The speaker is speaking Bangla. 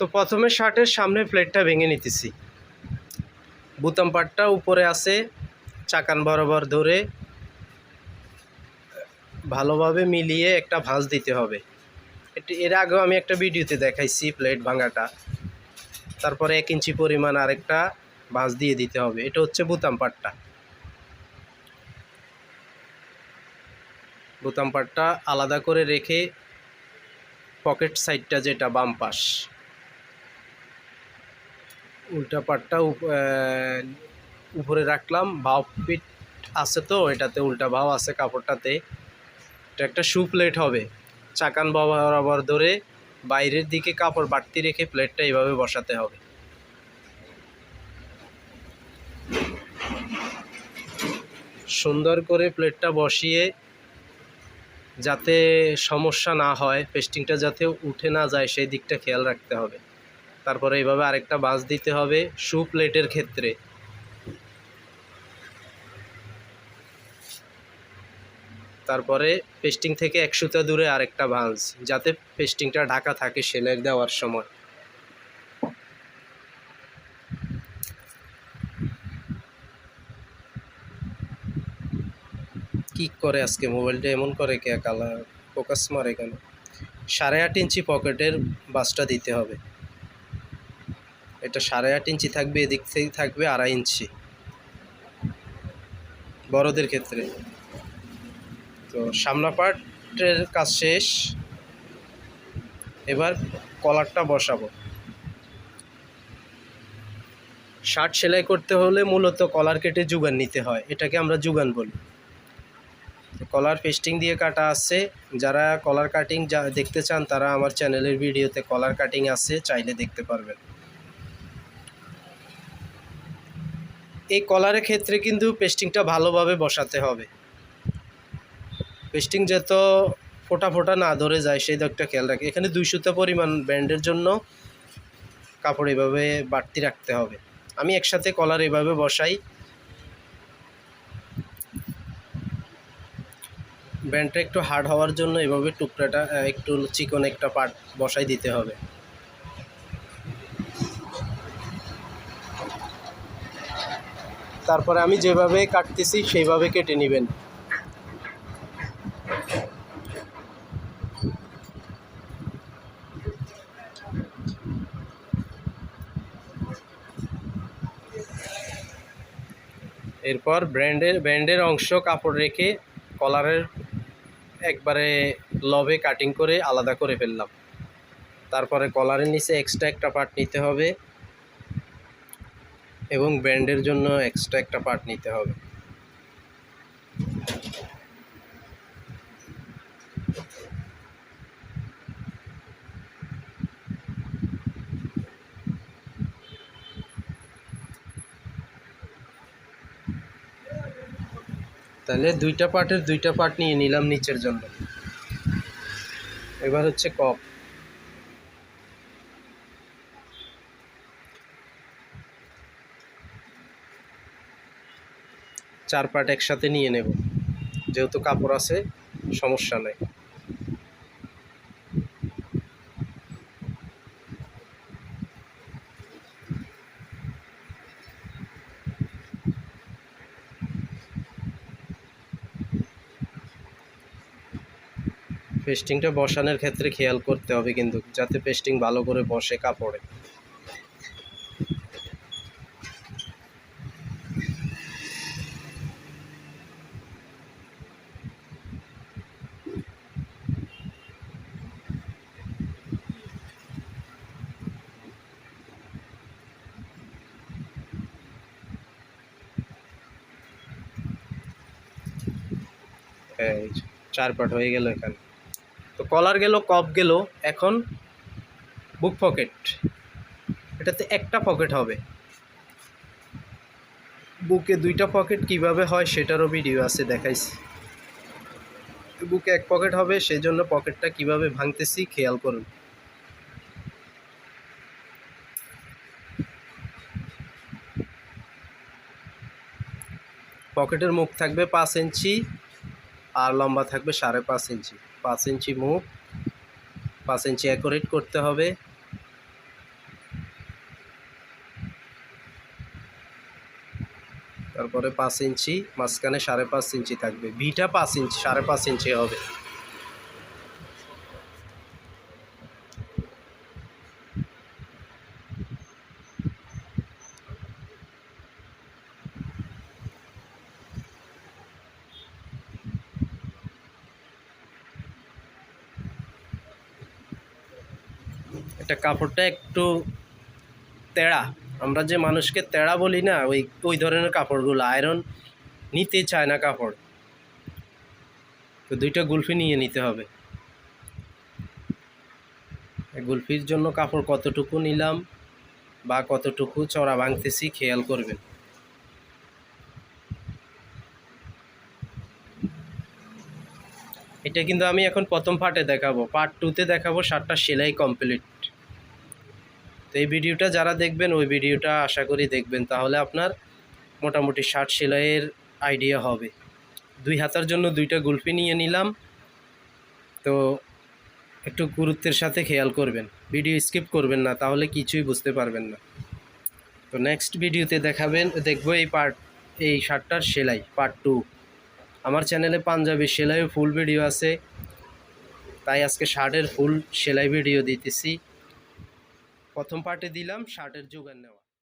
তো প্রথমে শার্টের সামনে প্লেটটা ভেঙে নিতেছি। বুতাম পাটটা উপরে আছে, চাকান বরাবর ধরে ভালোভাবে মিলিয়ে একটা ভাঁজ দিতে হবে। এটি এর আগেও আমি একটা ভিডিওতে দেখাইছি প্লেট ভাঙাটা। তারপরে এক ইঞ্চি পরিমাণ আরেকটা ভাঁজ দিয়ে দিতে হবে। এটা হচ্ছে বুতাম পাটটা। বুতাম পাটটা আলাদা করে রেখে পকেট সাইডটা যেটা বাম পাশ। উল্টা পাটটা উপ- উপরে রাখলাম ভাও পিট আছে তো, এটাতে উল্টা ভাও আছে কাপড়টাতে। এটা একটা শু প্লেট হবে। চাকান বরাবর ধরে বাইরের দিকে কাপড় বাড়তি রেখে প্লেটটা এইভাবে বসাতে হবে। সুন্দর করে প্লেটটা বসিয়ে যাতে সমস্যা না হয় পেস্টিংটা যাতে উঠে না যায়, সেই দিকটা খেয়াল রাখতে হবে। তারপরে এইভাবে আরেকটা বাঁশ দিতে হবে শু প্লেটের ক্ষেত্রে। তারপরে পেস্টিং থেকে এক সুতা দূরে আরেকটা ভাঁজ, যাতে পেস্টিংটা ঢাকা থাকে সেলাই দেওয়ার সময়। কি করে আজকে মোবাইলটা এমন করে কে কালার? ফোকাস মারে কেন? সাড়ে আট ইঞ্চি পকেটের বাসটা দিতে হবে। এটা সাড়ে আট ইঞ্চি থাকবে, এদিক থেকে থাকবে আড়াই ইঞ্চি। বড়দের ক্ষেত্রে। তো সামনা পার্টের কাজ শেষ। এবার কলারটা বসাবো। শার্ট সেলাই করতে হলে মূলত কলার কেটে জুগান নিতে হয়। এটাকে আমরা জুগান বলি। কলার পেস্টিং দিয়ে কাটা আছে। যারা কলার কাটিং যা, দেখতে চান তারা আমার চ্যানেলের ভিডিওতে কলার কাটিং আছে, চাইলে দেখতে পারবেন। এই কলারের ক্ষেত্রে কিন্তু পেস্টিংটা ভালোভাবে বসাতে হবে। পেস্টিং যত ফোটা ফোটা না ধরে যায়, সেই দিকটা খেয়াল রাখে। এখানে দুই সুতা পরিমাণ ব্যান্ডের জন্য কাপড় এভাবে বাড়তি রাখতে হবে। আমি একসাথে কলার এভাবে বসাই। ব্যান্ডটা একটু হার্ড হওয়ার জন্য এভাবে টুকরাটা একটু চিকন একটা পার্ট বসাই দিতে হবে। তারপরে আমি যেভাবে কাটতেছি, সেইভাবে কেটে নেবেন। এরপর ব্র্যান্ডের ব্যান্ডের অংশ কাপড় রেখে কলারের একবারে লবে কাটিং করে আলাদা করে ফেললাম। তারপরে কলারের নিচে এক্সট্রা একটা পার্ট নিতে হবে। এবং ব্যান্ডের জন্য এক্সট্রা একটা পার্ট নিতে হবে। তাহলে দুইটা পার্টের দুইটা পার্ট নিয়ে নিলাম নিচের জন্য। এবার হচ্ছে কপ চার পার্ট একসাথে নিয়ে নেব। যেহেতু কাপড় আছে, সমস্যা নেই। পেস্টিংটা বসানোর ক্ষেত্রে খেয়াল করতে হবে কিন্তু, যাতে পেস্টিং ভালো করে বসে কাপড়ে। চার পাট হয়ে গেল এখানে। তো কলার গেল, কপ গেল, এখন বুক পকেট এটাতে একটা পকেট হবে। বুকে দুইটা পকেট কীভাবে হয় সেটারও ভিডিও আছে, দেখাইছি। বুকে এক পকেট হবে সেই জন্য পকেটটা কীভাবে ভাঙতেছি খেয়াল করুন। পকেটের মুখ থাকবে পাঁচ ইঞ্চি আর লম্বা থাকবে সাড়ে পাঁচ ইঞ্চি। পাঁচ ইঞ্চি মুখ পাঁচ ইঞ্চি অ্যাকোরেট করতে হবে। তারপরে পাঁচ ইঞ্চি, মাঝখানে সাড়ে পাঁচ ইঞ্চি থাকবে। ভিটা পাঁচ ইঞ্চি, সাড়ে পাঁচ ইঞ্চি হবে। এটা কাপড়টা একটু তেড়া। আমরা যে মানুষকে তেড়া বলি না, ওই ওই ধরনের কাপড়গুলো। আয়রন নিতে চায় না কাপড়। তো দুইটা গুলফি নিয়ে নিতে হবে। গুলফির জন্য কাপড় কতটুকু নিলাম বা কতটুকু চড়া ভাঙতেছি খেয়াল করবেন। এটা কিন্তু আমি এখন প্রথম পার্টে দেখাবো। পার্ট টুতে দেখাবো, শার্টটা সেলাই কমপ্লিট তো এই ভিডিওটা যারা দেখবেন, ওই ভিডিওটা আশা করি দেখবেন। তাহলে আপনার মোটামুটি শার্ট সেলাইয়ের আইডিয়া হবে। দুই হাতার জন্য দুইটা গুলফি নিয়ে নিলাম। তো একটু গুরুত্বের সাথে খেয়াল করবেন। ভিডিও স্কিপ করবেন না, তাহলে কিছুই বুঝতে পারবেন না। তো নেক্সট ভিডিওতে দেখাবেন, দেখব এই পার্ট এই শার্টটার সেলাই পার্ট টু আমার চ্যানেলে পাঞ্জাবি সেলাই ফুল ভিডিও আছে। তাই আজকে শার্টের ফুল সেলাই ভিডিও দিতেছি। প্রথম পার্টে দিলাম শার্টের যোগান নেওয়া।